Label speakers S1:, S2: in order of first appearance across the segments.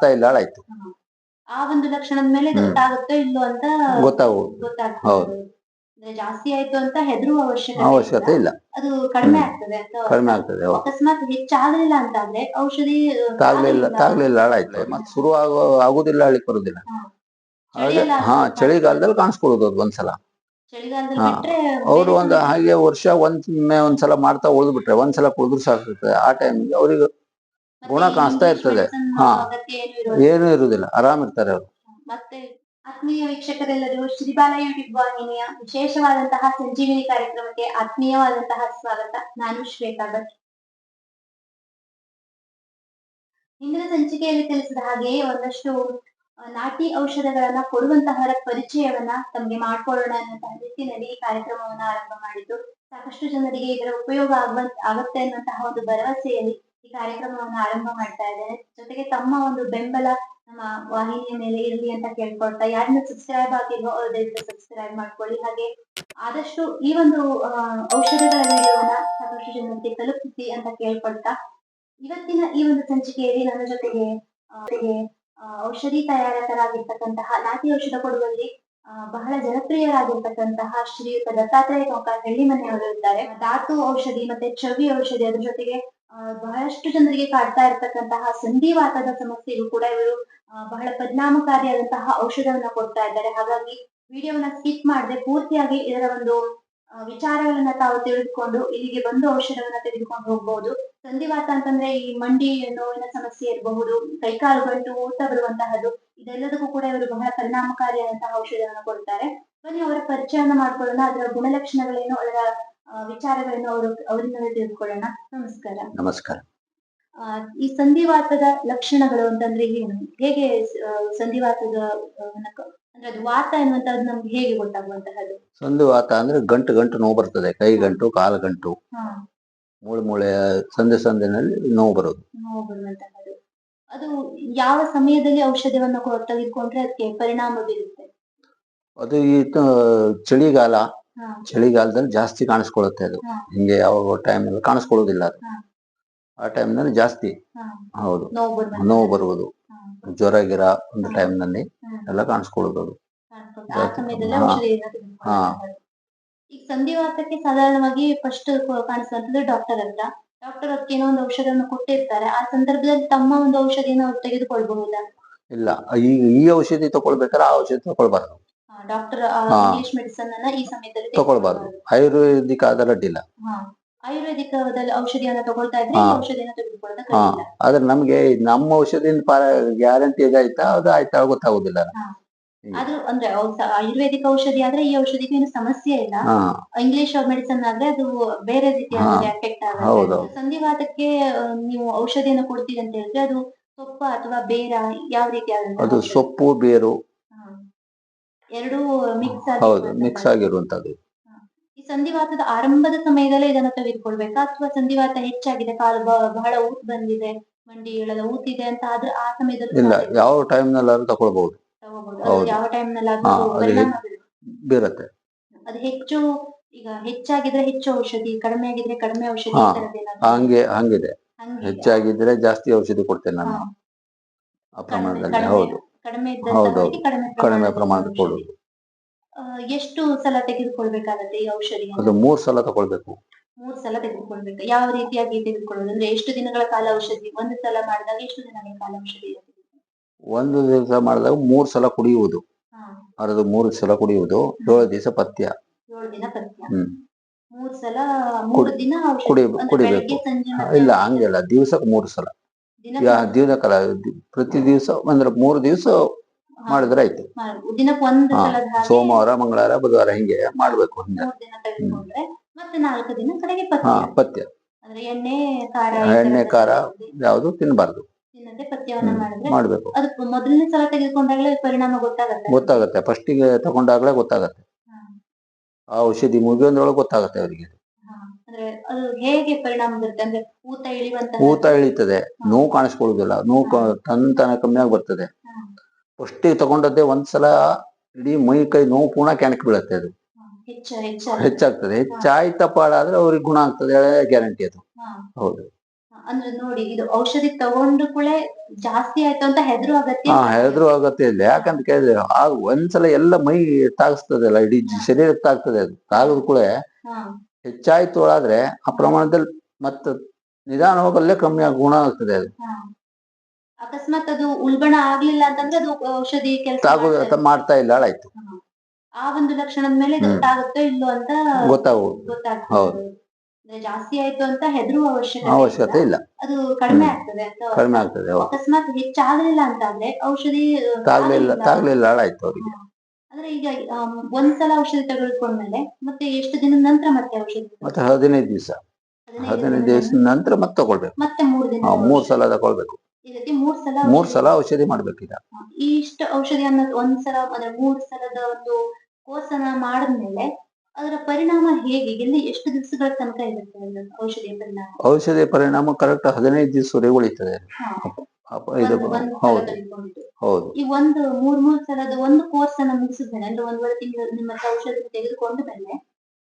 S1: ಮಾಡ್ತಾ ಇಲ್ಲ ಹಾಳಾಯ್ತು
S2: ಆ ಒಂದು ಲಕ್ಷಣದ ಮೇಲೆ. ಗೊತ್ತಾಗುತ್ತೋ ಇಲ್ಲೋ ಅಂತ
S1: ಗೊತ್ತಾಗುವುದು. ಹೌದು.
S2: ಜಾಸ್ತಿ ಆಯ್ತು ಅಂತ ಹೆದರುವ ಅವಶ್ಯಕತೆ
S1: ಅವಶ್ಯಕತೆ
S2: ಇಲ್ಲ. ಅದು ಕಡಿಮೆ ಆಗ್ತದೆ ಅಂತ
S1: ಕಡಿಮೆ ಆಗ್ತದೆ
S2: ಅಕಸ್ಮಾತ್ ಹೆಚ್ಚಾಗ್ಲಿಲ್ಲ ಅಂತಂದ್ರೆ ಔಷಧಿ
S1: ತಾಗ್ಲಿಲ್ಲ
S2: ತಾಗ್ಲಿಲ್ಲ.
S1: ಹಾಳಾಯ್ತು ಮತ್ತೆ ಶುರು ಆಗೋ ಆಗುದಿಲ್ಲ ಹಳಿಕ್ ಬರುದಿಲ್ಲ ಹಾಗೆ ಹಾ ಚಳಿಗಾಲದಲ್ಲಿ ಕಾಣಿಸ್ಕೊಳ್ಳೋದು ಅದು ಒಂದ್ಸಲ. ಅವ್ರು ಒಂದ್ ಹಾಗೆ ವರ್ಷ ಒಂದ್ ಒಂದ್ಸಲ ಮಾಡ್ತಾ ಉಳಿದ್ಬಿಟ್ರೆ ಒಂದ್ಸಲ ಕುಡಿದ್ರು ಸಾಕಾಗ್ತದೆ. ಆ ಟೈಮ್ಗೆ ಅವ್ರಿಗೆ ಗುಣ ಕಾಣಿಸ್ತಾ ಇರ್ತದೆ. ಹಾ.
S2: ಏನು ಇರೋದಿಲ್ಲ.
S1: ಏನೂ ಇರುದಿಲ್ಲ ಆರಾಮ್ ಇರ್ತಾರೆ ಅವರು
S2: ಮತ್ತೆ ಆತ್ಮೀಯ ವೀಕ್ಷಕರೆಲ್ಲರೂ ಶ್ರೀಬಾಲ ಯೂಟ್ಯೂಬ್ ವಾಹಿನಿಯ ವಿಶೇಷವಾದಂತಹ ಸಂಜೀವಿನಿ ಕಾರ್ಯಕ್ರಮಕ್ಕೆ ಆತ್ಮೀಯವಾದಂತಹ ಸ್ವಾಗತ ನಾನು ಶ್ವೇತಾ ಭಟ್ ಇಂದಿನ ಸಂಚಿಕೆಯಲ್ಲಿ ತಿಳಿಸಿದ ಹಾಗೆ ಒಂದಷ್ಟು ನಾಟಿ ಔಷಧಗಳನ್ನ ಕೊಡುವಂತಹವರ ಪರಿಚಯವನ್ನ ತಮಗೆ ಮಾಡ್ಕೊಳ್ಳೋಣ ಅನ್ನುವಂತಹ ನಿಟ್ಟಿನಲ್ಲಿ ಈ ಕಾರ್ಯಕ್ರಮವನ್ನ ಆರಂಭ ಮಾಡಿದ್ದು ಸಾಕಷ್ಟು ಜನರಿಗೆ ಇದರ ಉಪಯೋಗ ಆಗುವ ಆಗುತ್ತೆ ಅನ್ನುವಂತಹ ಒಂದು ಭರವಸೆಯಲ್ಲಿ ಈ ಕಾರ್ಯಕ್ರಮವನ್ನು ಆರಂಭ ಮಾಡ್ತಾ ಇದ್ದಾರೆ. ಜೊತೆಗೆ ತಮ್ಮ ಒಂದು ಬೆಂಬಲ ನಮ್ಮ ವಾಹಿನಿಯ ಮೇಲೆ ಇರಲಿ ಅಂತ ಕೇಳ್ಕೊಳ್ತಾ, ಯಾರನ್ನ ಸಬ್ಸ್ಕ್ರೈಬ್ ಆಗಿಲ್ವೋ ದಯವಿಟ್ಟು ಸಬ್ಸ್ಕ್ರೈಬ್ ಮಾಡ್ಕೊಳ್ಳಿ. ಹಾಗೆ ಆದಷ್ಟು ಈ ಒಂದು ಔಷಧಗಳ ವಿಡಿಯೋನ ಸಾಕಷ್ಟು ಜನರಿಗೆ ತಲುಪಿಸಿ ಅಂತ ಕೇಳ್ಕೊಳ್ತಾ, ಇವತ್ತಿನ ಈ ಒಂದು ಸಂಚಿಕೆಯಲ್ಲಿ ನನ್ನ ಜೊತೆಗೆ ಔಷಧಿ ತಯಾರಕರಾಗಿರ್ತಕ್ಕಂತಹ, ನಾಟಿ ಔಷಧ ಕೊಡುವಲ್ಲಿ ಬಹಳ ಜನಪ್ರಿಯರಾಗಿರ್ತಕ್ಕಂತಹ ಶ್ರೀಯುತ ದತ್ತಾತ್ರೇಯ ಗೋಪಾಲ್ ಹಳ್ಳಿ ಮನೆಯವರು ಇದ್ದಾರೆ. ಧಾತು ಔಷಧಿ ಮತ್ತೆ ಚವಿ ಔಷಧಿ ಅದ್ರ ಜೊತೆಗೆ ಬಹಳಷ್ಟು ಜನರಿಗೆ ಕಾಡ್ತಾ ಇರ್ತಕ್ಕಂತಹ ಸಂಧಿವಾತದ ಸಮಸ್ಯೆಗೂ ಕೂಡ ಇವರು ಬಹಳ ಪರಿಣಾಮಕಾರಿಯಾದಂತಹ ಔಷಧವನ್ನ ಕೊಡ್ತಾ ಇದ್ದಾರೆ. ಹಾಗಾಗಿ ವಿಡಿಯೋವನ್ನ ಸ್ಕಿಪ್ ಮಾಡದೆ ಪೂರ್ತಿಯಾಗಿ ಇದರ ಒಂದು ವಿಚಾರಗಳನ್ನ ತಾವು ತಿಳಿದುಕೊಂಡು ಇಲ್ಲಿಗೆ ಬಂದು ಔಷಧವನ್ನ ತೆಗೆದುಕೊಂಡು ಹೋಗಬಹುದು ಸಂಧಿವಾತ ಅಂತಂದ್ರೆ ಈ ಮಂಡಿ ನೋವಿನ ಸಮಸ್ಯೆ ಇರಬಹುದು, ಕೈಕಾಲು ಗಂಟು ಊತ ಬರುವಂತಹದ್ದು, ಇದೆಲ್ಲದಕ್ಕೂ ಕೂಡ ಇವರು ಬಹಳ ಪರಿಣಾಮಕಾರಿಯಾದಂತಹ ಔಷಧವನ್ನ ಕೊಡ್ತಾರೆ. ಬನ್ನಿ, ಅವರ ಪರಿಚಯನ ಮಾಡ್ಕೊಳ್ಳೋಣ. ಅದರ ಗುಣಲಕ್ಷಣಗಳೇನು, ಅದರ ಆ, ವಿಚಾರಗಳೇನು ಅವರು ಅವರಿಂದ ತಿಳಿದುಕೊಳ್ಳೋಣ. ನಮಸ್ಕಾರ.
S1: ನಮಸ್ಕಾರ.
S2: ಈ ಸಂಧಿವಾತದ ಲಕ್ಷಣಗಳು ಅಂತಂದ್ರೆ ಏನು? ಹೇಗೆ ಸಂಧಿವಾತದ ಅಂದ್ರೆ ಅದು ವಾತ ಎನ್ನುವಂತದ್ದು ನಮ್ಗೆ ಹೇಗೆ ಗೊತ್ತಾಗುವಂತಹದ್ದು?
S1: ಸಂಧಿವಾತ ಅಂದ್ರೆ ಗಂಟು ಗಂಟು ನೋವು ಬರ್ತದೆ. ಕೈ ಗಂಟು ಕಾಲು ಗಂಟು. ಮೂಳೆ ಮೂಳೆ ಸಂಧೆ ಸಂಧಿನಲ್ಲಿ ನೋವು ಬರೋದು.
S2: ನೋವು ಬರುವಂತಹದ್ದು. ಅದು ಯಾವ ಸಮಯದಲ್ಲಿ ಔಷಧವನ್ನು ಕೊ- ತೆಗೆದುಕೊಂಡ್ರೆ ಅದಕ್ಕೆ ಪರಿಣಾಮ ಬೀರುತ್ತೆ?
S1: ಅದು ಈ ಚಳಿಗಾಲ ಚಳಿಗಾಲದಲ್ಲಿ ಜಾಸ್ತಿ ಕಾಣಿಸ್ಕೊಳ್ಳುತ್ತೆ ಅದು. ಹಿಂಗೆ ಯಾವ ಟೈಮಲ್ಲಿ ಕಾಣಿಸ್ಕೊಳ್ಳೋದಿಲ್ಲ ಅದು.
S2: ಆ
S1: ಆ ಟೈಮ್ನಲ್ಲಿ ಜಾಸ್ತಿ. ಹೌದು.
S2: ನೋವು
S1: ಬರುವುದು. ಜ್ವರ ಗಿರ ಒಂದು
S2: ಟೈಮ್
S1: ಟೈಮ್ನಲ್ಲಿ
S2: ಹಾ.
S1: ಎಲ್ಲ ಕಾಣಿಸ್ಕೊಳ್ಳೋದು ಅದು. ಹಾ.
S2: ಈಗ ಸಂಧಿವಾತಕ್ಕೆ ಸಾಧಾರಣವಾಗಿ ಫಸ್ಟ್ ಕಾಣಿಸುವಂತದ್ದು ಡಾಕ್ಟರ್ ಅಂತ ಡಾಕ್ಟರ್ ಅದಕ್ಕೆ ಏನೋ ಒಂದು ಔಷಧವನ್ನು ಕೊಟ್ಟಿರ್ತಾರೆ. ಆ ಸಂದರ್ಭದಲ್ಲಿ ತಮ್ಮ ಒಂದು ಔಷಧಿಯನ್ನು ಅವ್ರು ತೆಗೆದುಕೊಳ್ಬಹುದಾ?
S1: ಇಲ್ಲ. ಈ ಈ ಔಷಧಿ ತಗೊಳ್ಬೇಕಾದ್ರೆ ಆ ಔಷಧಿ ತಗೊಳ್ಬಾರ್ದು.
S2: ಡಾಕ್ಟರ್. ಇಂಗ್ಲಿಷ್ ಮೆಡಿಸನ್ ಅನ್ನ ಈ ಸಮಯದಲ್ಲಿ
S1: ತಗೊಳ್ಬಾರ್ದು. ಆಯುರ್ವೇದಿಕ್ ಆದ್ರೆ ಅಡ್ಡಿಲ್ಲ.
S2: ಹಾ. ಆಯುರ್ವೇದಿಕ ಔಷಧಿಯನ್ನ ತಗೊಳ್ತಾ ಇದ್ರೆ ಔಷಧಿಯನ್ನ ತೆಗೆದುಕೊಳ್ಳೋದಕ್ಕೆ.
S1: ಆದ್ರೆ ನಮ್ಗೆ ನಮ್ಮ ಔಷಧಿಯಿಂದ ಗ್ಯಾರಂಟಿ ಇದಾಯ್ತಾ ಅದು ಆಯ್ತಾ ಗೊತ್ತಾಗುದಿಲ್ಲ
S2: ಅದು ಅಂದ್ರೆ ಆಯುರ್ವೇದಿಕ ಔಷಧಿ ಆದ್ರೆ ಈ ಔಷಧಿಗೆ ಏನು ಸಮಸ್ಯೆ ಇಲ್ಲ. ಇಂಗ್ಲಿಷ್ ಮೆಡಿಸನ್ ಆದ್ರೆ ಅದು ಬೇರೆ ರೀತಿಯ. ಎಫೆಕ್ಟ್ ಆಗುತ್ತೆ. ಸಂಧಿವಾತಕ್ಕೆ ನೀವು ಔಷಧಿಯನ್ನು ಕೊಡ್ತೀರಿ ಅಂತ ಹೇಳಿದ್ರೆ ಅದು ಸೊಪ್ಪ ಅಥವಾ ಬೇರ ಯಾವ ರೀತಿ
S1: ಅದು ಸೊಪ್ಪು ಬೇರು
S2: ಎರಡು ಮಿಕ್ಸ್
S1: ಹೌದು ಮಿಕ್ಸ್ ಆಗಿರುವಂತದ್ದು
S2: ಈ ಸಂಧಿವಾತದ ಆರಂಭದ ಸಮಯದಲ್ಲೇ ಇದನ್ನ ತೆಗೆದುಕೊಳ್ಬೇಕಾ? ಅಥವಾ ಸಂಧಿವಾತ ಹೆಚ್ಚಾಗಿದೆ ಕಾಲು ಬಹಳ ಊತ್ ಬಂದಿದೆ ಮಂಡಿ ಎಳೆದ ಊತಿದೆ ಅಂತ ಆದ್ರೆ ಆ ಸಮಯದಲ್ಲಿ
S1: ಇಲ್ಲ
S2: ಯಾವ
S1: ಯಾವ ಟೈಮ್ನಲ್ಲಾದ್ರೂ ತಗೊಳ್ಬಹುದು. ಹೌದು.
S2: ಯಾವ ಟೈಮ್ನಲ್ಲಿ
S1: ಹಾ,
S2: ಅದು ಬೀರತ್ತೆ. ಅದು ಹೆಚ್ಚು ಈಗ ಹೆಚ್ಚಾಗಿದ್ರೆ ಹೆಚ್ಚು ಔಷಧಿ ಕಡಿಮೆ ಆಗಿದ್ರೆ ಕಡಿಮೆ ಔಷಧಿ
S1: ಹಾ,
S2: ಈ ತರದ್ದೇನಾದ್ರು
S1: ಹಂಗೆ ಹಂಗಿದೆ. ಹೆಚ್ಚಾಗಿದ್ರೆ ಜಾಸ್ತಿ ಔಷಧಿ ಕೊಡ್ತೇನೆ ನಾನು.
S2: ಹಾ,
S1: ಆ ಪ್ರಮಾಣದಲ್ಲಿ
S2: ಕಡಿಮೆ-
S1: ಹೌದು.
S2: ಕಡಿಮೆ ಇದ್ದಂತಹವರಿಗೆ ಕಡಿಮೆ ಆ, ಎಷ್ಟು ಸಲ ತೆಗೆದುಕೊಳ್ಬೇಕಾಗತ್ತೆ ಈ ಔಷಧಿ
S1: ಅದು ಮೂರ್ ಸಲ ತಗೊಳ್ಬೇಕು.
S2: ಮೂರ್ ಸಲ ತೆಗೆದುಕೊಳ್ಬೇಕು. ಯಾವ ರೀತಿಯಾಗಿ ತೆಗೆದುಕೊಳ್ಳೋದು? ಅಂದ್ರೆ ಎಷ್ಟು ದಿನಗಳ ಕಾಲ ಔಷಧಿ? ಒಂದು ಸಲ ಮಾಡಿದಾಗ ಎಷ್ಟು ದಿನಗಳ ಕಾಲ ಔಷಧಿ
S1: ಒಂದು ದಿವಸ ಮಾಡಿದಾಗ ಮೂರ್ ಸಲ ಕುಡಿಯುವುದು. ಅರ್ಧ ಮೂರು ಸಲ ಕುಡಿಯುವುದು. ಏಳು ದಿವಸ ಪಥ್ಯ.
S2: ಏಳು ದಿನ ಪಥ್ಯ. ಮೂರ್ ಸಲ ಮೂರು ದಿನ
S1: ಕುಡಿ- ಕುಡಿಬೇಕು. ಇಲ್ಲ ಹಂಗಿಲ್ಲ. ದಿವಸಕ್ಕೆ ಮೂರು ಸಲ. ಯಾ ದಿ- ಪ್ರತಿ ದಿವಸ ಅಂದ್ರೆ ಮೂರು ದಿವಸ ಮಾಡಿದ್ರೆ ಆಯ್ತು.
S2: ಮಾಡು. ದಿನಕ್ಕೆ ಒಂದು
S1: ಹಾ,
S2: ಸಲದ ಹಾಗೆ
S1: ಸೋಮವಾರ ಮಂಗಳವಾರ ಬುಧವಾರ ಹಿಂಗೆ ಮಾಡ್ಬೇಕು ಹಿಂಗೆ
S2: ಮೂರ್ ದಿನ ತೆಗೆದುಕೊಂಡ್ರೆ ಮತ್ತೆ ನಾಲ್ಕು ದಿನ ಕಡೆಗೆ ಪಥ್ಯ.
S1: ಹಾ ಪಥ್ಯ.
S2: ಅಂದ್ರೆ ಎಣ್ಣೆ ಖಾರ ಈ
S1: ಎಣ್ಣೆ ಖಾರ
S2: ತಿನ್ನದೆ-
S1: ಯಾವುದು ತಿನ್ಬಾರ್ದು.
S2: ತಿನ್ನದೆ ಪಥ್ಯವನ್ನ
S1: ಹ್ಮ್,
S2: ಮಾಡಿದ್ರೆ
S1: ಮಾಡ್ಬೇಕು.
S2: ಅದು ಮೊದಲನೇ ಸಲ ತೆಗೆದುಕೊಂಡಾಗಲೇ ಪರಿಣಾಮ ಗೊತ್ತಾಗತ್ತೆ.
S1: ಗೊತ್ತಾಗತ್ತೆ. ಫಸ್ಟಿಗೆ ತಗೊಂಡಾಗ್ಲೇ ಗೊತ್ತಾಗತ್ತೆ.
S2: ಹಾ.
S1: ಆ ಔಷಧಿ ಮುಗಿಯೋದ್ರೊಳಗೆ ಗೊತ್ತಾಗತ್ತೆ ಅವರಿಗೆ
S2: ಅದು ಹೇಗೆ ಪರಿಣಾಮ ಬೀರುತ್ತೆ? ಅಂದ್ರೆ ಊತ ಇಳಿಯುವಂತ
S1: ಊತ ಇಳಿತದೆ ನೋವು ಕಾಣಿಸ್ಕೊಳ್ಳುದಿಲ್ಲ ನೋವು ತನ್ ತನ್ನ ತನ ಕಮ್ಮಿ ಆಗಿ ಬರ್ತದೆ ಫಸ್ಟ್ ತಗೊಂಡದ್ದೇ ಒಂದ್ಸಲ ಇಡೀ ಮೈ ಕೈ ನೋವು ಪೂರ್ಣ ಕೆಣಕ್ ಬೀಳತ್ತೆ ಅದು. ಹೆಚ್ಚಾಗ್ತದೆ. ಹೆಚ್ಚಾಯ್ತಪ್ಪ ಆದ್ರೆ ಅವ್ರಿಗೆ ಗುಣ ಆಗ್ತದೆ. ಗ್ಯಾರಂಟಿ ಅದು. ಹೌದು.
S2: ಅಂದ್ರೆ ನೋಡಿ ಇದು ಔಷಧಿ ತಗೊಂಡು ಕೂಡ ಜಾಸ್ತಿ ಆಯ್ತು ಅಂತ ಹೆದರು ಅಗತ್ಯ
S1: ಹಾ
S2: ಇಲ್ಲ.
S1: ಹೆದ್ರು ಅಗತ್ಯ ಇಲ್ಲ. ಯಾಕಂತ ಕೇಳಿದ್ರೆ ಆ ಒಂದ್ಸಲ ಎಲ್ಲ ಮೈ ತಾಗಿಸ್ತದಲ್ಲ ಇಡೀ ಶರೀರಕ್ಕೆ ತಾಗ್ತದೆ ಅದು. ತಾಗದ ಕೂಡ ಹೆಚ್ಚಾಯ್ತು ಆದ್ರೆ ಆ ಪ್ರಮಾಣದಲ್ಲಿ ಮತ್ತೆ ನಿಧಾನವಾಗಲ್ಲೇ ಕಮ್ಮಿ ಆಗ ಗುಣ ಆಗ್ತದೆ ಅದು.
S2: ಅಕಸ್ಮಾತ್ ಅದು ಉಲ್ಬಣ ಆಗ್ಲಿಲ್ಲ ಅಂತಂದ್ರೆ ಅದು ಔಷಧಿ ಕೆಲಸ
S1: ಮಾಡ್ತಾ ಇಲ್ಲ ಹಾಳಾಯ್ತು
S2: ಆ ಒಂದು ಲಕ್ಷಣದ ಮೇಲೆ ಗೊತ್ತಾಗುತ್ತೋ ಇಲ್ಲೋ ಅಂತ
S1: ಗೊತ್ತಾಗುವುದು ಹೌದು.
S2: ಜಾಸ್ತಿ ಆಯ್ತು ಅಂತ ಹೆದರುವ ಅವಶ್ಯಕತೆ
S1: ಅವಶ್ಯಕತೆ
S2: ಇಲ್ಲ. ಅದು ಕಡಿಮೆ. ಆಗ್ತದೆ ಅಂತ
S1: ಕಡಿಮೆ ಆಗ್ತದೆ
S2: ಅಕಸ್ಮಾತ್ ಹೆಚ್ಚಾಗ್ಲಿಲ್ಲ ಅಂತಂದ್ರೆ ಔಷಧಿ
S1: ತಾಗ್ಲಿಲ್ಲ. ತಾಗ್ಲಿಲ್ಲ ಹಾಳಾಯ್ತು ಅವ್ರಿಗೆ
S2: ಅಂದ್ರೆ ಈಗ ಒಂದ್ಸಲ ಔಷಧಿ ತೆಗೆದುಕೊಂಡ್ಮೇಲೆ ಮತ್ತೆ ಎಷ್ಟು ದಿನದ ನಂತರ ಮತ್ತೆ ಔಷಧಿ
S1: ಮತ್ತೆ ಹದಿನೈದು ದಿವಸ.
S2: ಹದಿನೈದು
S1: ಹದಿನೈದು
S2: ದಿನದ
S1: ದಿವಸದ ನಂತರ ಮತ್ತೆ ತಗೊಳ್ಬೇಕು.
S2: ಮತ್ತೆ ಮೂರ್ ದಿನ
S1: ಮೂರ್ ಸಲ ತಗೊಳ್ಬೇಕು.
S2: ಈ ರೀತಿ ಮೂರ್ ಸಲ
S1: ಮೂರ್ ಸಲ ಔಷಧಿ ಮಾಡ್ಬೇಕೀಗ
S2: ಇಷ್ಟು ಔಷಧಿ ಅನ್ನೋದು ಒಂದ್ಸಲ ಅಂದ್ರೆ ಮೂರ್ ಸಲದ ಒಂದು ಕೋಸನ ಮಾಡಿದ್ಮೇಲೆ ಅದರ ಪರಿಣಾಮ ಹೇಗೆ? ಇಲ್ಲಿ ಎಷ್ಟು ದಿವಸಗಳ ತನಕ ಇರುತ್ತೆ ಔಷಧಿಯ ಪರಿಣಾಮ?
S1: ಔಷಧಿಯ ಪರಿಣಾಮ ಕರೆಕ್ಟ್ ಹದಿನೈದು ದಿವಸ ಉಳಿತದೆ. ಇದು ಹೌದು. ಹೌದು.
S2: ಈ ಒಂದು ಮೂರ್ ಮೂರ್ ಸಲದ ಒಂದು ಕೋರ್ಸ್ ಅನ್ನ ಮುಗಿಸಿದ್ಮೇಲೆ ಅಂದ್ರೆ ಒಂದೂವರೆ ತಿಂಗಳು ನಿಮ್ಮ ಹತ್ರ ಔಷಧಿ ತೆಗೆದುಕೊಂಡ ಮೇಲೆ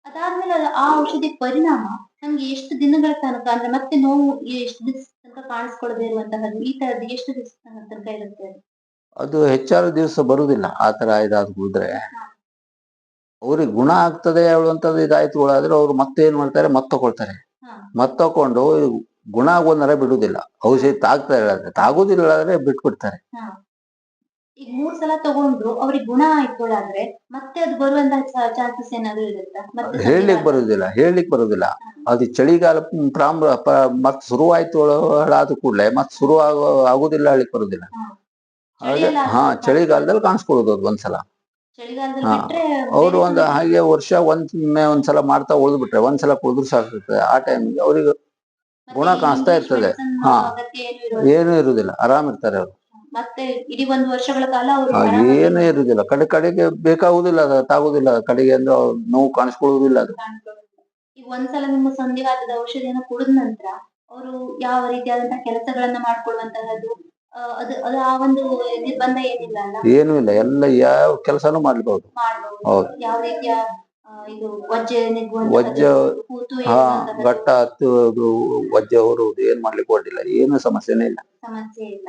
S2: ಅದಾದ್ಮೇಲೆ ಅದು ಆ ಔಷಧಿ ಪರಿಣಾಮ ನಮ್ಗೆ ಎಷ್ಟು ದಿನಗಳ ತನಕ ಅಂದ್ರೆ ಮತ್ತೆ ನೋವು ಎಷ್ಟು ದಿವಸ ತನಕ ಕಾಣಿಸ್ಕೊಳ್ಳದೆ ಇರುವಂತಹದ್ದು ಈ ತರದ್ದು ಎಷ್ಟು ದಿವಸ ತನಕ ಇರುತ್ತೆ ಅದು?
S1: ಹೆಚ್ಚಾರು ದಿವಸ ಬರುವುದಿಲ್ಲ ಆ ತರ ಇದಾದ್ ಕೂದ್ರೆ ಅವ್ರಿಗೆ ಗುಣ ಆಗ್ತದೆ ಹೇಳುವಂತದ್ದು ಇದಾಯ್ತು ಆದ್ರೆ ಅವ್ರು ಮತ್ತೆ ಏನ್ ಮಾಡ್ತಾರೆ ಮತ್ ತಗೊಳ್ತಾರೆ. ಮತ್ ತಕೊಂಡು ಗುಣ ಆಗೋನರ ಬಿಡುದಿಲ್ಲ. ಔಷಧಿ ತಾಗ್ತಾ ಇರೋದ್ರೆ ತಾಗೋದಿಲ್ಲ ಆದ್ರೆ ಬಿಟ್ಬಿಡ್ತಾರೆ.
S2: ಈಗ ಮೂರ್ ಸಲ ತಗೊಂಡ್ರು ಅವ್ರಿಗೆ ಗುಣ ಆಯ್ತೋಳಾದ್ರೆ ಮತ್ತೆ ಅದು ಬರುವಂತಹ ಚಾನ್ಸಸ್ ಏನಾದ್ರು ಇರುತ್ತಾ? ಮತ್ತೆ
S1: ಹೇಳಲಿಕ್ ಬರುದಿಲ್ಲ ಹೇಳಲಿಕ್ ಬರುದಿಲ್ಲ. ಅದು ಚಳಿಗಾಲ ಪ್ರಾರಂಭ ಮತ್ತೆ ಶುರು ಶುರುವಾಯ್ತು ಆದ ಕೂಡಲೇ ಮತ್ ಶುರು ಆಗೋ ಆಗುದಿಲ್ಲ ಹೇಳಿಕ್ ಬರುದಿಲ್ಲ. ಹಾಗೆ ಹಾ. ಚಳಿಗಾಲದಲ್ಲಿ ಕಾಣಿಸ್ಕೊಳ್ಳೋದು ಅದು ಒಂದ್ಸಲ. ಅವ್ರು ಒಂದ್ ಹಾಗೆ ವರ್ಷ ಒಂದ್ ಒಂದ್ಸಲ ಮಾಡ್ತಾ ಉಳಿದು ಬಿಟ್ರೆ ಒಂದ್ಸಲ ಕುಳಿದ್ರು ಸಾಕಿರ್ತದೆ ಆ ಟೈಮಿಗೆ ಅವ್ರಿಗೆ
S2: ಮತ್ತೆ
S1: ಗುಣ ಕಾಣಿಸ್ತಾ ಇರ್ತದೆ. ಹಾ.
S2: ಏನೂ ಇರುದಿಲ್ಲ.
S1: ಆರಾಮ್ ಇರ್ತಾರೆ ಅವ್ರು.
S2: ಮತ್ತೆ ಇಡೀ ಒಂದು ವರ್ಷಗಳ ಕಾಲ ಅವರು
S1: ಏನೇ ಇರುದಿಲ್ಲ. ಕಡೆ ಕಡೆಗೆ ಬೇಕಾಗುದಿಲ್ಲ ಅದು ತಾಗುದಿಲ್ಲ. ಕಡೆಗೆ ಅಂದ್ರೆ ಅವ್ರು ನೋವು ಕಾಣಿಸ್ಕೊಳ್ಳುವುದಿಲ್ಲ ಅದು.
S2: ಈಗ ಒಂದ್ಸಲ ನಿಮ್ಮ ಸಂಧಿವಾತದ ಔಷಧಿಯನ್ನು ಕುಡಿದ ನಂತರ ಅವರು ಯಾವ ರೀತಿಯಾದಂತಹ ಕೆಲಸಗಳನ್ನ ಮಾಡ್ಕೊಳ್ಳುವಂತಹದ್ದು ಆ, ಅದು ಅದು ಆ ಒಂದು ನಿರ್ಬಂಧ ಏನಿಲ್ಲ ಅಲ್ಲ?
S1: ಏನೂ ಇಲ್ಲ. ಎಲ್ಲ ಯಾವ ಕೆಲಸನೂ
S2: ಮಾಡ್ಬಹುದು
S1: ಮಾಡಬಹುದು
S2: ಯಾವ ರೀತಿಯ ಆ, ಇದು ವಜ್ಜೆ
S1: ವಜ್ಜೆ,
S2: ನೆಗ್ಗುವಂತಹದ್ದು, ಕೂತು
S1: ಹಾ
S2: ಏಳುವಂತಹದ್ದು
S1: ಗಟ್ಟ ಹತ್ತುವುದು ವಜ್ಜೆ ಹೊರುವುದು ಏನ್ ಮಾಡ್ಲಿಕ್ಕೆ ಹೊರಟಿಲ್ಲ ಏನು ಸಮಸ್ಯೆನೇ ಇಲ್ಲ.
S2: ಸಮಸ್ಯೆ ಇಲ್ಲ.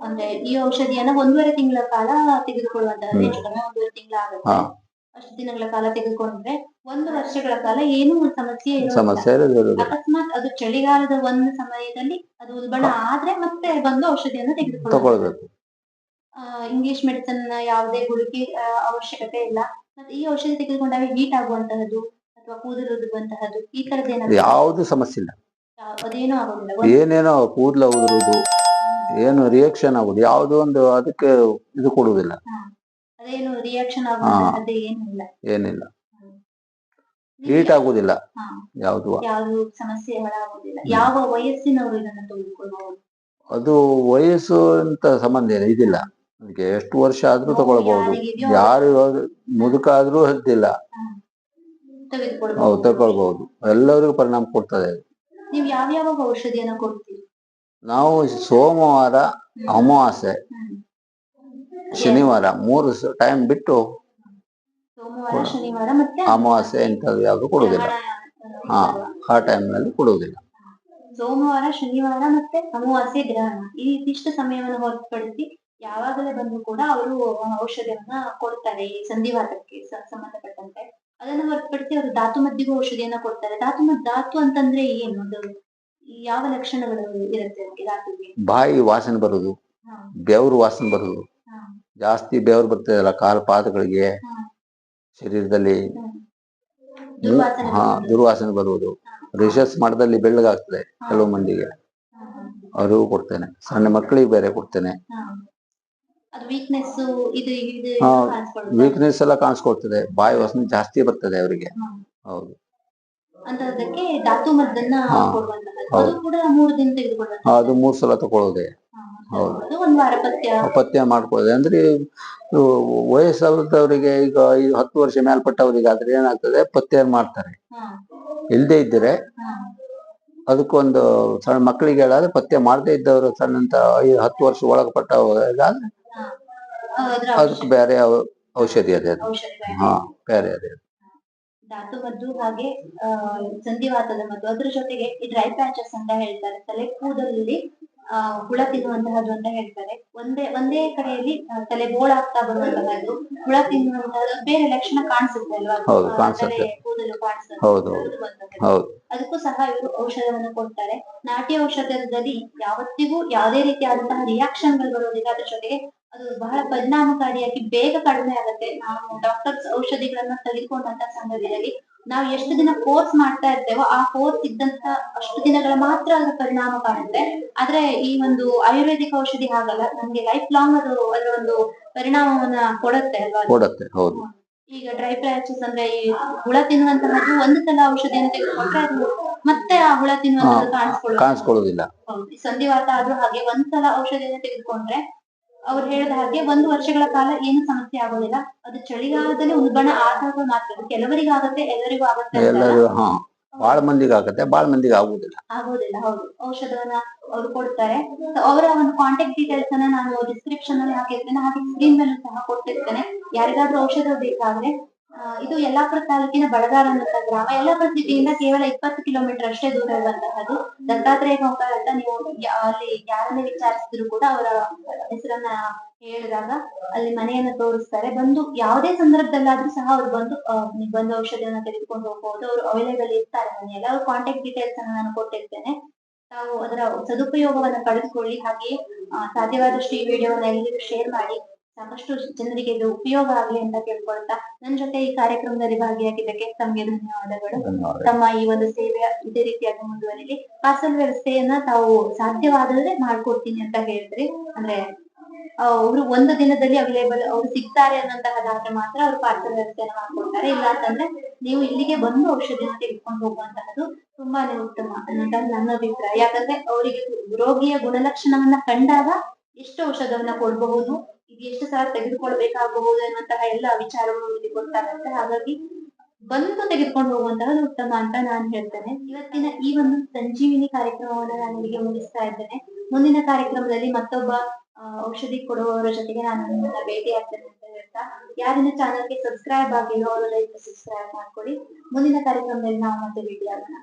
S2: ಅಂದ್ರೆ ಈ ಔಷಧಿಯನ್ನ ಒಂದೂವರೆ ತಿಂಗಳ ಕಾಲ ತೆಗೆದುಕೊಳ್ಳುವಂತಹದ್ದು
S1: ಹ್ಮ್.
S2: ಹೆಚ್ಚು ಕಡಿಮೆ ಒಂದೂವರೆ ತಿಂಗಳ ಆಗುತ್ತೆ. ಅಷ್ಟು ದಿನಗಳ ಕಾಲ ತೆಗೆದುಕೊಂಡ್ರೆ ಒಂದು ವರ್ಷಗಳ ಕಾಲ ಏನೂ ಸಮಸ್ಯೆ
S1: ಸಮಸ್ಯೆ
S2: ಅಕಸ್ಮಾತ್ ಅದು ಚಳಿಗಾಲದ ಒಂದು ಸಮಯದಲ್ಲಿ ಅದು ಉಲ್ಬಣ ಆದ್ರೆ ಮತ್ತೆ ಬಂದು ಔಷಧಿಯನ್ನು ತೆಗೆದುಕೊಳ್ಳಬೇಕು ಇಂಗ್ಲಿಷ್ ಮೆಡಿಸಿನ್ ಯಾವುದೇ ಗುಳಿಗೆ ಅವಶ್ಯಕತೆ ಇಲ್ಲ. ಮತ್ತೆ ಈ ಔಷಧಿ ತೆಗೆದುಕೊಂಡಾಗ ಹೀಟ್ ಆಗುವಂತಹದ್ದು ಅಥವಾ ಕೂದಲು ಉದುರುವಂತಹದ್ದು ಈ ತರದ ಏನಾದ್ರು
S1: ಯಾವ್ದು ಸಮಸ್ಯೆ ಇಲ್ಲ.
S2: ಅದೇನೂ ಆಗೋದಿಲ್ಲ.
S1: ಏನೇನೋ ಕೂದಲು ಉದುರುದು ಏನು ರಿಯಾಕ್ಷನ್ ಆಗುದು? ಯಾವುದೋ ಒಂದು ಅದಕ್ಕೆ ಇದು ಕೊಡುವುದಿಲ್ಲ
S2: ಅದೇನು ರಿಯಾಕ್ಷನ್ ಏನು
S1: ಏನಿಲ್ಲ.
S2: ನಿಮ್ಗೆ
S1: ಹೀಟ್ ಆಗುದಿಲ್ಲ.
S2: ಹಾ.
S1: ಯಾವ್ದು?
S2: ಯಾವ್ದು ಸಮಸ್ಯೆಗಳಾಗುದಿಲ್ಲ ಯಾವ ವಯಸ್ಸಿನವರು ಇದನ್ನ ತೆಗೆದುಕೊಳ್ಳಬಹುದು
S1: ಅದು ವಯಸ್ಸು ಅಂತ ಸಂಬಂಧ ಇಲ್ಲ ಇದಿಲ್ಲ. ಅದಕ್ಕೆ ಎಷ್ಟು ವರ್ಷ ಆದ್ರೂ ತಗೊಳ್ಬಹುದು
S2: ಯಾರಿಗಿದೆಯೋ
S1: ಯಾರು ಮುದುಕ ಆದ್ರೂ ಹದ್ದಿಲ್ಲ
S2: ತೆಗೆದುಕೊಳ್ಬಹುದು
S1: ತಗೊಳ್ಬಹುದು ಎಲ್ಲರಿಗೂ ಪರಿಣಾಮ ಕೊಡ್ತದೆ. ಅದು.
S2: ನೀವು ಯಾವ ಯಾವ ಔಷಧಿಯನ್ನ ಕೊಡ್ತೀರಿ?
S1: ನಾವು ಸೋಮವಾರ ಅಮಾವಾಸ್ಯೆ ಶನಿವಾರ ಮೂರು ಟೈಮ್ ಬಿಟ್ಟು
S2: ಸೋಮವಾರ ಶನಿವಾರ ಮತ್ತೆ
S1: ಅಮಾವಾಸ್ಯೆ ಇಂಥದ್ದು ಯಾವ್ದು ಕೊಡುವುದಿಲ್ಲ. ಹಾ.
S2: ಆ,
S1: ಟೈಮ್ನಲ್ಲಿ ನಲ್ಲಿ ಕೊಡುವುದಿಲ್ಲ.
S2: ಸೋಮವಾರ ಶನಿವಾರ ಮತ್ತೆ ಅಮಾವಾಸ್ಯೆ ಗ್ರಹಣ. ಈ ನಿರ್ದಿಷ್ಟ ಸಮಯವನ್ನು ಹೊರತುಪಡಿಸಿ ಯಾವಾಗಲೇ ಬಂದು ಕೂಡ ಅವರು ಔಷಧಿಯನ್ನ ಕೊಡ್ತಾರೆ ಈ ಸಂಧಿವಾತಕ್ಕೆ ಸಂಬಂಧಪಟ್ಟಂತೆ. ಅದನ್ನ ಹೊರತುಪಡಿಸಿ ಅವರು ಧಾತು ಮದ್ದಿಗೂ ಔಷಧಿಯನ್ನ ಕೊಡ್ತಾರೆ. ಧಾತು ಮದ್ ಧಾತು ಅಂತಂದ್ರೆ ಏನು? ಅದು ಯಾವ ಲಕ್ಷಣಗಳು ಇರುತ್ತೆ
S1: ಬಾಯಿ ವಾಸನೆ ಬರುದು. ಬೆವರು ವಾಸನೆ ಬರುದು. ಜಾಸ್ತಿ ಬೆವರು ಬರ್ತದಲ್ಲ ಕಾಲು ಪಾದಗಳಿಗೆ. ಶರೀರದಲ್ಲಿ ಹಾ. ದುರ್ವಾಸನೆ ಬರುವುದು. ರಿಸರ್ಚ್ ಮಾಡದಲ್ಲಿ ಬೆಳ್ಳಗಾಗ್ತದೆ. ಕೆಲವು ಮಂದಿಗೆ. ಅವರಿಗೂ ಕೊಡ್ತೇನೆ. ಸಣ್ಣ ಮಕ್ಕಳಿಗೆ ಬೇರೆ ಕೊಡ್ತೇನೆ.
S2: ವೀಕ್ನೆಸ್
S1: ಎಲ್ಲ ಕಾಣಿಸ್ಕೊಳ್ತದೆ. ಬಾಯಿ ವಾಸನೆ ಜಾಸ್ತಿ ಬರ್ತದೆ ಅವರಿಗೆ. ಹೌದು.
S2: ಅಂತದಕ್ಕೆ ಧಾತು ಮದ್ದನ್ನ. ಅದು ಕೂಡ ಮೂರು ದಿನ ತೆಗೆದುಕೊಳ್ಳುವಂತ
S1: ಅದು ಮೂರ್ ಸಲ ತಗೊಳ್ಳೋದೆ. ಹೌದು.
S2: ಒಂದು ವಾರ ಪಥ್ಯ.
S1: ಪಥ್ಯ ಮಾಡ್ಕೊಳ್ಳೋದೆ. ಅಂದ್ರೆ ವಯಸ್ಸಾದವರಿಗೆ ಈಗ ಐದು ಹತ್ತು ವರ್ಷ ಮೇಲ್ಪಟ್ಟವರಿಗೆ ಆದ್ರೆ ಏನಾಗ್ತದೆ? ಪಥ್ಯ ಮಾಡ್ತಾರೆ. ಇಲ್ಲದೆ ಇದ್ದರೆ ಅದಕ್ಕೊಂದು ಸಣ್ಣ ಮಕ್ಕಳಿಗೆ ಹೇಳಾದ್ರೆ ಪಥ್ಯ ಮಾಡದೇ ಇದ್ದವರು ಸಣ್ಣಂತ ಐದು ಹತ್ತು ವರ್ಷ ಒಳಗಪಟ್ಟ ಅದಕ್ಕೆ ಬೇರೆ ಔಷಧಿ ಅದೇ ಅದು. ಹಾ ಬೇರೆ ಅದೇ.
S2: ಧಾತು ಮದ್ದು ಹಾಗೆ ಆ, ಸಂಧಿವಾತದ ಮದ್ದು. ಅದ್ರ ಜೊತೆಗೆ ಈ ಡ್ರೈ ಪ್ಯಾಚಸ್ ಅಂತ ಹೇಳ್ತಾರೆ. ತಲೆ ಕೂದಲಲ್ಲಿ ಆ ಹುಳ ತಿನ್ನುವಂತಹದ್ದು ಅಂತ ಹೇಳ್ತಾರೆ. ಒಂದೇ ಒಂದೇ ಕಡೆಯಲ್ಲಿ ತಲೆ ತಲೆ ಬೋಳಾಗ್ತಾ ಬರುವಂತಹದ್ದು. ಹುಳ ತಿನ್ನುವಂತಹದ್ದು. ಬೇರೆ ಲಕ್ಷಣ ಕಾಣಿಸುತ್ತೆ ಅಲ್ವಾ?
S1: ಹೌದು,
S2: ಆ,
S1: ಕಾಣಿಸುತ್ತೆ.
S2: ತಲೆ ಕೂದಲು ಕಾಣಿಸುತ್ತೆ.
S1: ಹೌದು. ಹೌದು.
S2: ಅದಕ್ಕೂ ಸಹ ಇವರು ಔಷಧವನ್ನು ಕೊಡ್ತಾರೆ. ನಾಟಿ ಔಷಧದಲ್ಲಿ ಯಾವತ್ತಿಗೂ ಯಾವುದೇ ರೀತಿಯಾದಂತಹ ರಿಯಾಕ್ಷನ್ಗಳು ಬರೋದಿಲ್ಲ ಅದ್ರ ಜೊತೆಗೆ ಅದು ಬಹಳ ಪರಿಣಾಮಕಾರಿಯಾಗಿ ಬೇಗ ಕಡಿಮೆ ಆಗುತ್ತೆ. ನಾವು ಡಾಕ್ಟರ್ಸ್ ಔಷಧಿಗಳನ್ನ ತೆಗೆದುಕೊಂಡಂತ ಸಂದರ್ಭದಲ್ಲಿ ನಾವು ಎಷ್ಟು ದಿನ ಕೋರ್ಸ್ ಮಾಡ್ತಾ ಇರ್ತೇವೋ ಆ ಕೋರ್ಸ್ ಇದ್ದಂತ ಅಷ್ಟು ದಿನಗಳ ಮಾತ್ರ ಅದರ ಪರಿಣಾಮ ಕಾಣುತ್ತೆ. ಆದ್ರೆ ಈ ಒಂದು ಆಯುರ್ವೇದಿಕ್ ಔಷಧಿ ಹಾಗಲ್ಲ ನಮ್ಗೆ ಲೈಫ್ ಲಾಂಗ್ ಅದು ಅದರ ಒಂದು ಪರಿಣಾಮವನ್ನ ಕೊಡುತ್ತೆ ಅಲ್ವಾ? ಅದು?
S1: ಕೊಡತ್ತೆ ಹೌದು.
S2: ಈಗ ಡ್ರೈ ಪ್ಯಾಚಸ್ ಅಂದ್ರೆ ಈ ಹುಳ ತಿನ್ನುವಂತಹದ್ದು ಒಂದು ಸಲ ಔಷಧಿಯನ್ನು ತೆಗೆದುಕೊಂಡ್ರೆ ಅದು ಮತ್ತೆ ಆ ಹುಳ ತಿನ್ನುವಂತ
S1: ಕಾಣಿಸ್ಕೊಳ್ಳೋದಿಲ್ಲ.
S2: ಸಂಧಿವಾತ ಆದ್ರೂ ಹಾಗೆ ಒಂದ್ಸಲ ಔಷಧಿಯನ್ನು ತೆಗೆದುಕೊಂಡ್ರೆ ಅವ್ರು ಹೇಳಿದ ಹಾಗೆ ಒಂದು ವರ್ಷಗಳ ಕಾಲ ಏನು ಸಮಸ್ಯೆ ಆಗೋದಿಲ್ಲ. ಅದು ಚಳಿಗಾಲದಲ್ಲಿ ಉಲ್ಬಣ ಆದಾಗ ಮಾತ್ರ. ಕೆಲವರಿಗೆ ಆಗುತ್ತೆ ಎಲ್ಲರಿಗೂ ಆಗುತ್ತೆ.
S1: ಎಲ್ಲರೂ ಹಾ. ಬಾಳ ಮಂದಿಗೆ ಆಗುತ್ತೆ ಬಾಳ ಮಂದಿಗೆ ಆಗುದಿಲ್ಲ
S2: ಆಗೋದಿಲ್ಲ ಹೌದು. ಔಷಧವನ್ನ ಅವ್ರು ಕೊಡ್ತಾರೆ. ಅವರ ಒಂದು ಕಾಂಟ್ಯಾಕ್ಟ್ ಡೀಟೇಲ್ಸ್ ಅನ್ನ ನಾನು ಡಿಸ್ಕ್ರಿಪ್ಷನ್ ಅಲ್ಲಿ ಹಾಕಿರ್ತೇನೆ. ಹಾಗೆ ಸ್ಕ್ರೀನ್ ಮೇಲೂ ಸಹ ಕೊಟ್ಟಿರ್ತೇನೆ. ಯಾರಿಗಾದ್ರೂ ಔಷಧ ಬೇಕಾದ್ರೆ ಇದು ಯಲ್ಲಾಪುರ ತಾಲೂಕಿನ ಬಳಗಾರ ಅನ್ನುವಂತ ಗ್ರಾಮ. ಯಲ್ಲಾಪುರ ಸಿಟಿಯಿಂದ ಕೇವಲ ಇಪ್ಪತ್ತು ಕಿಲೋಮೀಟರ್ ಅಷ್ಟೇ ದೂರ ಇರುವಂತಹದ್ದು ದತ್ತಾತ್ರೇಯ ಗೋಪಾಲ್ ಅಂತ ನೀವು ಅಲ್ಲಿ ಯಾರನ್ನೇ ವಿಚಾರಿಸಿದ್ರು ಕೂಡ ಅವರ ಹೆಸರನ್ನ ಹೇಳಿದಾಗ ಅಲ್ಲಿ ಮನೆಯನ್ನ ತೋರಿಸ್ತಾರೆ. ಬಂದು ಯಾವುದೇ ಸಂದರ್ಭದಲ್ಲಾದ್ರೂ ಸಹ ಅವ್ರು ಬಂದು ಬಂದು ಔಷಧಿಯನ್ನ ತೆಗೆದುಕೊಂಡು ಹೋಗಬಹುದು ಅವರು ಅವೈಲೇಬಲ್ ಇರ್ತಾರೆ ಮನೆಯಲ್ಲಿ. ಅವ್ರ ಕಾಂಟ್ಯಾಕ್ಟ್ ಡೀಟೇಲ್ಸ್ ಅನ್ನ ನಾನು ಕೊಟ್ಟಿರ್ತೇನೆ. ತಾವು ಅದರ ಸದುಪಯೋಗವನ್ನ ಪಡೆದುಕೊಳ್ಳಿ. ಹಾಗೆ ಸಾಧ್ಯವಾದಷ್ಟು ಈ ವಿಡಿಯೋವನ್ನ ಎಲ್ಲರಿಗೂ ಶೇರ್ ಮಾಡಿ. ಸಾಕಷ್ಟು ಜನರಿಗೆ ಇದು ಉಪಯೋಗ ಆಗಲಿ ಅಂತ ಕೇಳ್ಕೊಳ್ತಾ ನನ್ನ ಜೊತೆ ಈ ಕಾರ್ಯಕ್ರಮದಲ್ಲಿ ಭಾಗಿಯಾಗಿದ್ದಕ್ಕೆ ತಮಗೆ ಧನ್ಯವಾದಗಳು.
S1: ಧನ್ಯವಾದ
S2: ತಮ್ಮ ಈ ಒಂದು ಸೇವೆ ಇದೇ ರೀತಿಯಾಗಿ ಮುಂದುವರಿಲಿ. ಪಾರ್ಸಲ್ ವ್ಯವಸ್ಥೆಯನ್ನ ತಾವು ಸಾಧ್ಯವಾದರೆ ಮಾಡ್ಕೊಡ್ತೀನಿ ಅಂತ ಹೇಳಿದ್ರಿ ಅಂದ್ರೆ ಅವರು ಒಂದು ದಿನದಲ್ಲಿ ಅವೈಲೇಬಲ್ ಅವ್ರು ಸಿಗ್ತಾರೆ ಅನ್ನೋಂತಹದಾದ್ರೆ ಮಾತ್ರ ಅವ್ರು ಪಾರ್ಸಲ್ ವ್ಯವಸ್ಥೆಯನ್ನ ಮಾಡ್ಕೊಡ್ತಾರೆ. ಇಲ್ಲ ಅಂತಂದ್ರೆ ನೀವು ಇಲ್ಲಿಗೆ ಬಂದು ಔಷಧಿಯನ್ನ ತೆಗೆದುಕೊಂಡು ಹೋಗುವಂತಹದ್ದು ತುಂಬಾನೇ ಉತ್ತಮ ಅನ್ನೋದು ನನ್ನ ಅಭಿಪ್ರಾಯ. ಯಾಕಂದ್ರೆ ಅವರಿಗೆ ರೋಗಿಯ ಗುಣಲಕ್ಷಣವನ್ನ ಕಂಡಾಗ ಎಷ್ಟು ಔಷಧವನ್ನ ಕೊಡಬಹುದು ಇದು ಎಷ್ಟು ಸಲ ತೆಗೆದುಕೊಳ್ಬೇಕಾಗಬಹುದು ಅನ್ನುವಂತಹ ಎಲ್ಲ ವಿಚಾರಗಳು ಇಲ್ಲಿ ಗೊತ್ತಾಗುತ್ತೆ ಹಾಗಾಗಿ ಬಂದು ತೆಗೆದುಕೊಂಡು ಹೋಗುವಂತಹದ್ದು ಉತ್ತಮ ಅಂತ ನಾನು ಹೇಳ್ತೇನೆ. ಇವತ್ತಿನ ಈ ಒಂದು ಸಂಜೀವಿನಿ ಕಾರ್ಯಕ್ರಮವನ್ನು ನಾನು ಇಲ್ಲಿಗೆ ಮುಗಿಸ್ತಾ ಇದ್ದೇನೆ. ಮುಂದಿನ ಕಾರ್ಯಕ್ರಮದಲ್ಲಿ ಮತ್ತೊಬ್ಬ ಔಷಧಿ ಕೊಡುವವರ ಜೊತೆಗೆ ನಾನು ನಿಮ್ಮನ್ನ ಭೇಟಿ ಆಗ್ತೇನೆ ಅಂತ ಹೇಳ್ತಾ ಯಾರಿನ ಚಾನಲ್ಗೆ ಸಬ್ಸ್ಕ್ರೈಬ್ ಆಗಿರೋ ಅವರು ಸಬ್ಸ್ಕ್ರೈಬ್ ಮಾಡ್ಕೊಳ್ಳಿ. ಮುಂದಿನ ಕಾರ್ಯಕ್ರಮದಲ್ಲಿ ನಾವು ಮತ್ತೆ ಭೇಟಿ ಆಗೋಣ